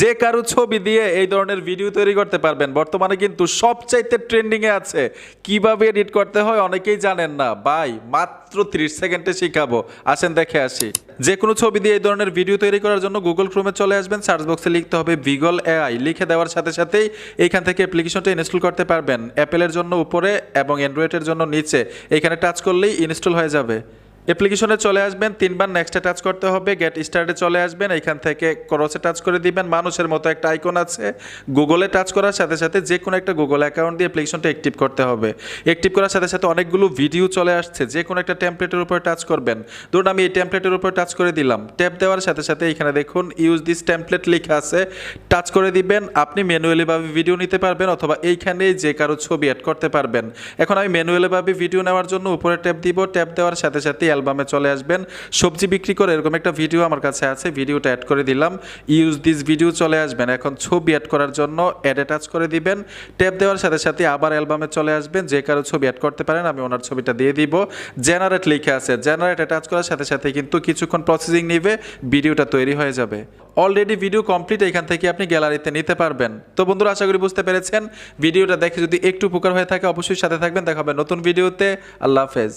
যে কারও ছবি দিয়ে এই ধরনের ভিডিও তৈরি করতে পারবেন। বর্তমানে কিন্তু সবচাইতে ট্রেন্ডিং এ আছে। কীভাবে এডিট করতে হয় অনেকেই জানেন না। বাই মাত্র 30 সেকেন্ডে শিখাবো। আসেন দেখে আসি। যে কোনো ছবি দিয়ে এই ধরনের ভিডিও তৈরি করার জন্য গুগল ক্রোমে চলে আসবেন। সার্চ বক্সে লিখতে হবে ভিগল এআই লিখে দেওয়ার সাথে সাথেই এইখান থেকে অ্যাপ্লিকেশনটা ইনস্টল করতে পারবেন। অ্যাপেলের জন্য উপরে এবং অ্যান্ড্রয়েডের জন্য নিচে। এখানে টাচ করলেই ইনস্টল হয়ে যাবে। অ্যাপ্লিকেশনে চলে আসবেন, তিনবার নেক্সটে টাচ করতে হবে গেট স্টার্টে চলে আসবেন, এখান থেকে ক্রসে টাচ করে দিবেন, মানুষের মতো একটা আইকন আছে গুগলে টাচ করার সাথে সাথে যে কোনো একটা গুগল অ্যাকাউন্ট দিয়ে অ্যাপ্লিকেশনটা অ্যাক্টিভ করতে হবে। অ্যাক্টিভ করার সাথে সাথে অনেকগুলো ভিডিও চলে আসছে যে কোনো একটা টেমপ্লেটের উপর টাচ করবেন। ধরুন আমি এই টেমপ্লেটের উপর টাচ করে দিলাম ট্যাপ দেওয়ার সাথে সাথে এখানে দেখুন ইউজ দিস টেমপ্লেট লেখা আছে টাচ করে দিবেন, আপনি ম্যানুয়ালিভাবে ভিডিও নিতে পারবেন অথবা এইখানেই যে কারও ছবি অ্যাড করতে পারবেন। এখন আমি ম্যানুয়ালিভাবে ভিডিও নেওয়ার জন্য উপরে ট্যাপ দিব ট্যাপ দেওয়ার সাথে সাথে অ্যালবামে চলে আসবেন। সবজি বিক্রি করে এরকম একটা ভিডিও আমার কাছে আছে, ভিডিওটা অ্যাড করে দিলাম। ইউজ দিস ভিডিও চলে আসবেন। এখন ছবি অ্যাড করার জন্য অ্যাডে টাচ করে দিবেন। ট্যাপ দেওয়ার সাথে সাথে আবার অ্যালবামে চলে আসবেন। যে কারও ছবি অ্যাড করতে পারেন, আমি ওনার ছবিটা দিয়ে দিব। জেনারেট লিখে আছে। জেনারেট অ্যাটাচ করার সাথে সাথে কিন্তু কিছুক্ষণ প্রসেসিং নিবে, ভিডিওটা তৈরি হয়ে যাবে। অলরেডি ভিডিও কমপ্লিট এখান থেকে আপনি গ্যালারিতে নিতে পারবেন। তো বন্ধুরা, আশা করি বুঝতে পেরেছেন। ভিডিওটা দেখে যদি একটু উপকার হয়ে থাকে, অবশ্যই সাথে থাকবেন। দেখা হবে নতুন ভিডিওতে। আল্লাহ হাফেজ।